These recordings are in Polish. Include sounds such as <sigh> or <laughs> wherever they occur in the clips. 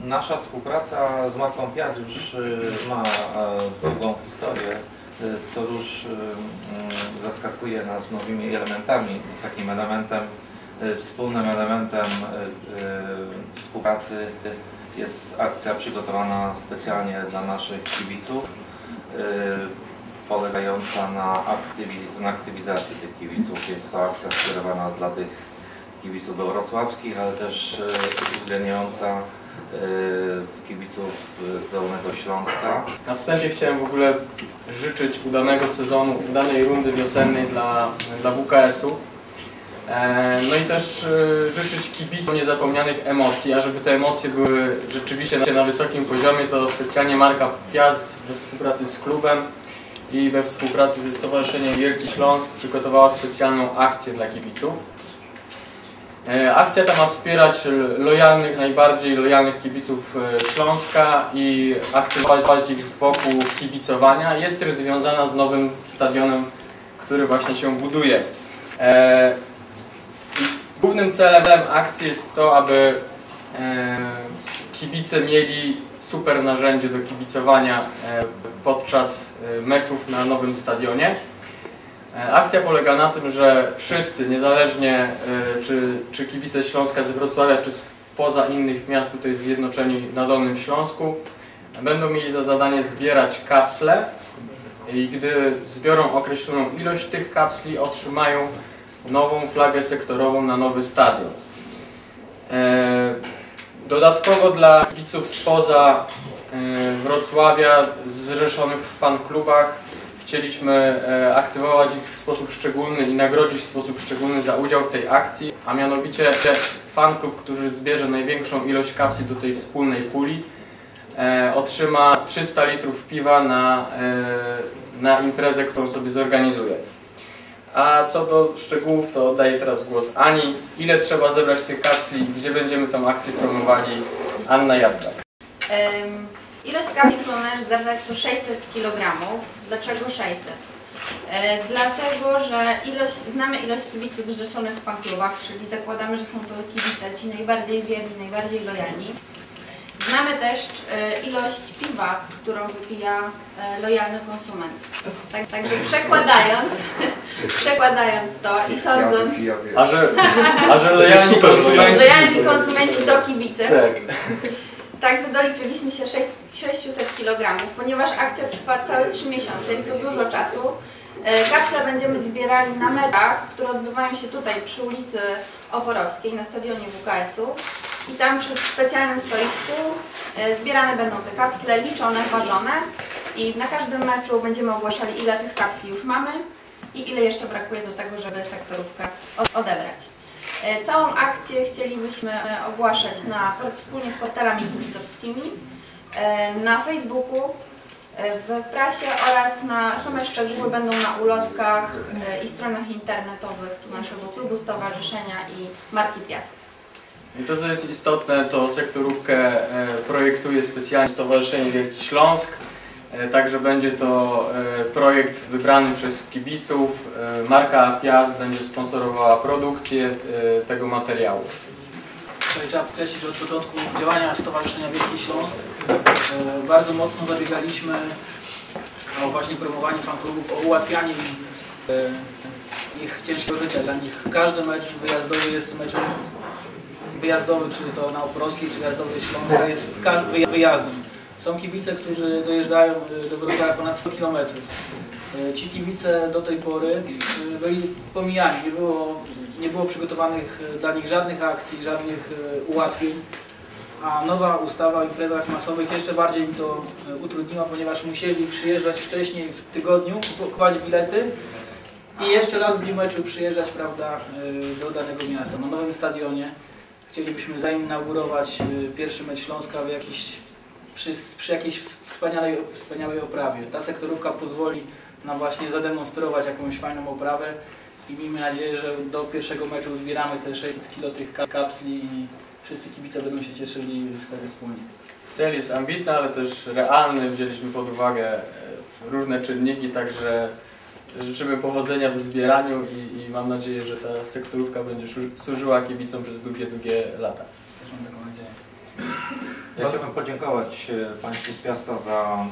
Nasza współpraca z Marką Piast już y, ma e, długą historię, y, co już y, mm, zaskakuje nas nowymi elementami. Takim elementem, y, wspólnym elementem y, y, współpracy jest akcja przygotowana specjalnie dla naszych kibiców, y, polegająca na, aktywi- na aktywizacji tych kibiców. Jest to akcja skierowana dla tych kibiców wrocławskich, ale też y, uwzględniająca y, kibiców y, Dolnego Śląska. Na wstępie chciałem w ogóle życzyć udanego sezonu, udanej rundy wiosennej dla, dla WKS-u. E, No i też e, życzyć kibicom niezapomnianych emocji, a żeby te emocje były rzeczywiście na wysokim poziomie, to specjalnie marka Piast we współpracy z klubem i we współpracy ze Stowarzyszeniem Wielki Śląsk przygotowała specjalną akcję dla kibiców. E, Akcja ta ma wspierać lojalnych, najbardziej lojalnych kibiców e, Śląska i aktywować ich wokół kibicowania. Jest też związana z nowym stadionem, który właśnie się buduje. E, Głównym celem akcji jest to, aby e, kibice mieli super narzędzie do kibicowania e, podczas e, meczów na nowym stadionie. E, Akcja polega na tym, że wszyscy, niezależnie e, czy, czy kibice Śląska z Wrocławia, czy spoza innych miast tutaj zjednoczeni na Dolnym Śląsku, będą mieli za zadanie zbierać kapsle i gdy zbiorą określoną ilość tych kapsli, otrzymają nową flagę sektorową na nowy stadion. E, Dodatkowo dla kibiców spoza Wrocławia zrzeszonych w fanklubach chcieliśmy e, aktywować ich w sposób szczególny i nagrodzić w sposób szczególny za udział w tej akcji, a mianowicie fanklub, który zbierze największą ilość kapsli do tej wspólnej puli, e, otrzyma 300 litrów piwa na, e, na imprezę, którą sobie zorganizuje. A co do szczegółów, to oddaję teraz głos Ani. Ile trzeba zebrać tych kapsli, gdzie będziemy tą akcję promowali? Anna Jadczak. Ym, Ilość kapsli, którą należy zebrać to 600 kg. Dlaczego 600? E, Dlatego, że ilość, znamy ilość kibiców zrzeszonych w fanklubach, czyli zakładamy, że są to kibice ci najbardziej wierni, najbardziej lojalni. Znamy też e, ilość piwa, którą wypija e, lojalny konsument. Tak, także przekładając, <laughs> przekładając to i sądząc, A że, a że lojalni konsumenci... lojalni konsumenci do kibice, Tak. <laughs> Także doliczyliśmy się 6, 600 kg, ponieważ akcja trwa całe 3 miesiące, jest to dużo czasu. E, Kapsle będziemy zbierali na meczach, które odbywają się tutaj przy ulicy Oporowskiej na stadionie WKS-u. I tam przy specjalnym stoisku e, zbierane będą te kapsle, liczone, ważone. I na każdym meczu będziemy ogłaszali ile tych kapsli już mamy i ile jeszcze brakuje do tego, żeby sektorówkę o- odebrać. E, Całą akcję chcielibyśmy e, ogłaszać na, wspólnie z portalami kibicowskimi, e, na Facebooku, w prasie oraz na same szczegóły będą na ulotkach i stronach internetowych naszego klubu, stowarzyszenia i marki Piast. I to co jest istotne, to sektorówkę projektuje specjalnie Stowarzyszenie Wielki Śląsk. E, Także będzie to e, projekt wybrany przez kibiców. E, Marka Piast będzie sponsorowała produkcję tego materiału. Trzeba podkreślić, że od początku działania Stowarzyszenia Wielki Śląsk bardzo mocno zabiegaliśmy o właśnie promowanie fanklubów, o ułatwianie e, ich ciężkiego życia. Dla nich każdy mecz wyjazdowy jest meczem wyjazdowy, czy to na Oporowskiej, czy wyjazdowy Śląska, jest wyjazdem. Są kibice, którzy dojeżdżają e, do Wrocławia ponad 100 km. Ci kibice do tej pory e, byli pomijani, nie było, nie było przygotowanych dla nich żadnych akcji, żadnych ułatwień. A nowa ustawa o imprezach masowych jeszcze bardziej im to utrudniła, ponieważ musieli przyjeżdżać wcześniej w tygodniu, kupować bilety i jeszcze raz w dniu meczu przyjeżdżać prawda, do danego miasta. Na nowym stadionie chcielibyśmy zainaugurować pierwszy mecz Śląska w jakiś, przy, przy jakiejś wspaniałej, wspaniałej oprawie. Ta sektorówka pozwoli nam właśnie zademonstrować jakąś fajną oprawę i miejmy nadzieję, że do pierwszego meczu zbieramy te 600 kg tych ka- kapsli i wszyscy kibice będą się cieszyli z tego wspólnie. Cel jest ambitny, ale też realny. Wzięliśmy pod uwagę e, różne czynniki, także życzymy powodzenia w zbieraniu i, i mam nadzieję, że ta sektorówka będzie służyła kibicom przez długie, długie lata. Też mam taką nadzieję. Ja chciałbym podziękować e, Państwu z Piasta za,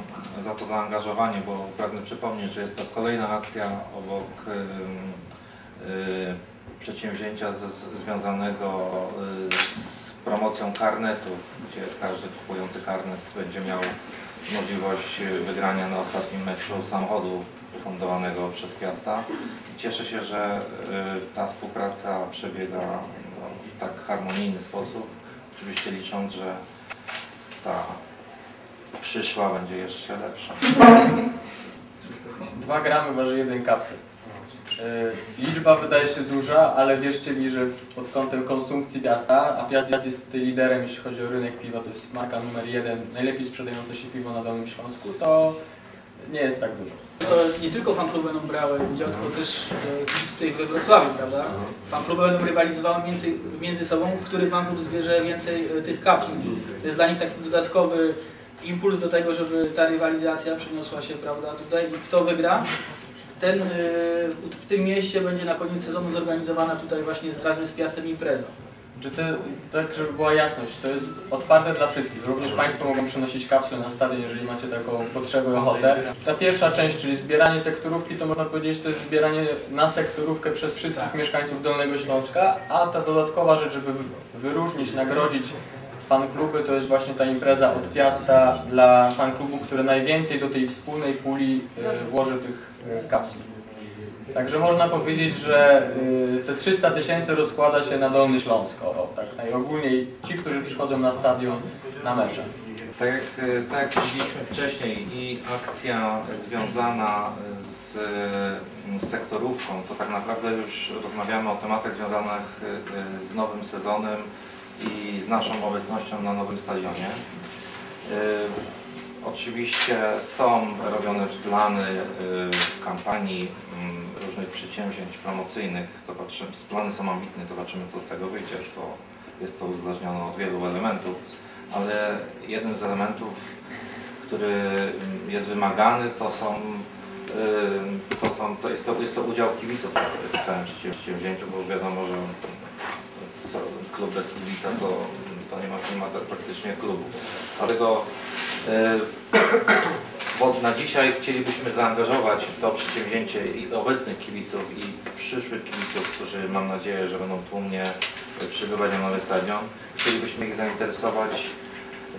za to zaangażowanie, bo pragnę przypomnieć, że jest to kolejna akcja obok e, przedsięwzięcia z, związanego z promocją karnetów, gdzie każdy kupujący karnet będzie miał możliwość wygrania na ostatnim meczu samochodu ufundowanego przez Piasta. Cieszę się, że ta współpraca przebiega no, w tak harmonijny sposób. Oczywiście licząc, że ta przyszła będzie jeszcze lepsza. 2 gramy waży jeden kapsel. E, Liczba wydaje się duża, ale wierzcie mi, że pod kątem konsumpcji Piasta, a Piast jest tutaj liderem, jeśli chodzi o rynek piwa, to jest marka numer jeden, najlepiej sprzedające się piwo na Dolnym Śląsku, to nie jest tak dużo. To nie tylko fankluby będą brały udział, tylko też e, tutaj we Wrocławiu, prawda? Fankluby będą rywalizowały między, między sobą, który fanklub zbierze więcej e, tych kapsuł. To jest dla nich taki dodatkowy impuls do tego, żeby ta rywalizacja przeniosła się, prawda, tutaj i kto wygra, ten e, w tym mieście będzie na koniec sezonu zorganizowana tutaj właśnie razem z Piastem impreza. Czy to, tak, żeby była jasność, to jest otwarte dla wszystkich. Również Państwo mogą przynosić kapsle na stadion, jeżeli macie taką potrzebę, ochotę. Ta pierwsza część, czyli zbieranie sektorówki, to można powiedzieć, to jest zbieranie na sektorówkę przez wszystkich mieszkańców Dolnego Śląska, a ta dodatkowa rzecz, żeby wyróżnić, nagrodzić fankluby, to jest właśnie ta impreza od Piasta dla fanklubu, który najwięcej do tej wspólnej puli e, włoży tych e, kapsli. Także można powiedzieć, że y, te 300 tysięcy rozkłada się na Dolny Śląsk, o, tak najogólniej ci, którzy przychodzą na stadion na mecze. Tak jak, e, tak jak mówiliśmy wcześniej i akcja związana z e, sektorówką, to tak naprawdę już rozmawiamy o tematach związanych z nowym sezonem i z naszą obecnością na nowym stadionie. Oczywiście są robione plany kampanii, mm, różnych przedsięwzięć promocyjnych. Zobaczymy, plany są ambitne, zobaczymy co z tego wyjdzie. To jest to uzależnione od wielu elementów, ale jednym z elementów, który mm, jest wymagany, to są y, to, są, to, jest, to jest to udział kibiców w całym przedsięwzięciu, bo wiadomo, że klub bez kibica to, to nie ma, nie ma praktycznie klubu. Dlatego bo na dzisiaj chcielibyśmy zaangażować w to przedsięwzięcie i obecnych kibiców i przyszłych kibiców, którzy mam nadzieję, że będą tłumnie przybywać na nowy stadion. Chcielibyśmy ich zainteresować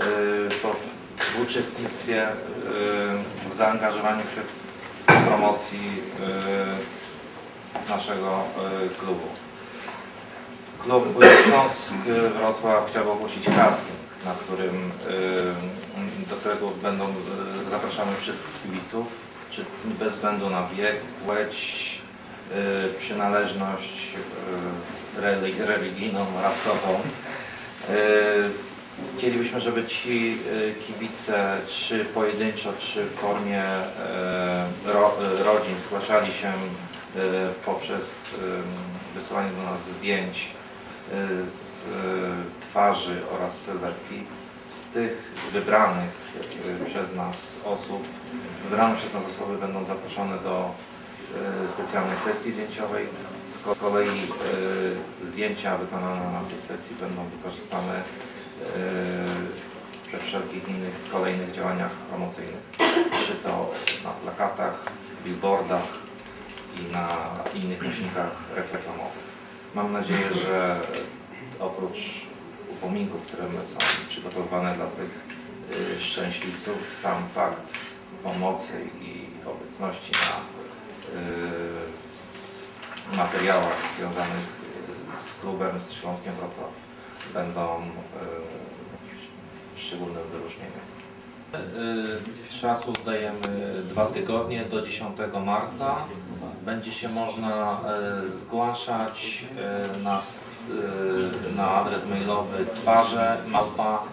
y, po, w uczestnictwie, y, w zaangażowaniu się w promocji y, naszego klubu. Klub Śląsk Wrocław chciał ogłosić casting, na którym, y, do którego będą y, zapraszamy wszystkich kibiców, czy bez względu na wiek, płeć, y, przynależność reli- religijną, rasową. Chcielibyśmy, żeby ci kibice, czy pojedynczo, czy w formie ro, rodzin zgłaszali się poprzez wysyłanie do nas zdjęć z y, twarzy oraz sylwetki z tych wybranych y, przez nas osób. Wybrane przez nas osoby będą zaproszone do y, specjalnej sesji zdjęciowej. Z ko- kolei y, zdjęcia wykonane na tej sesji będą wykorzystane y, we wszelkich innych kolejnych działaniach promocyjnych. Czy to na plakatach, billboardach i na innych nośnikach reklamowych. Mam nadzieję, że oprócz upominków, które są przygotowane dla tych y, szczęśliwców, sam fakt pomocy i obecności na y, materiałach związanych y, z klubem, z Śląskiem Wrocław będą szczególnym wyróżnieniem. Czasu zdajemy dwa tygodnie do 10 marca. Będzie się można y, zgłaszać y, na, y, na adres mailowy twarze małpa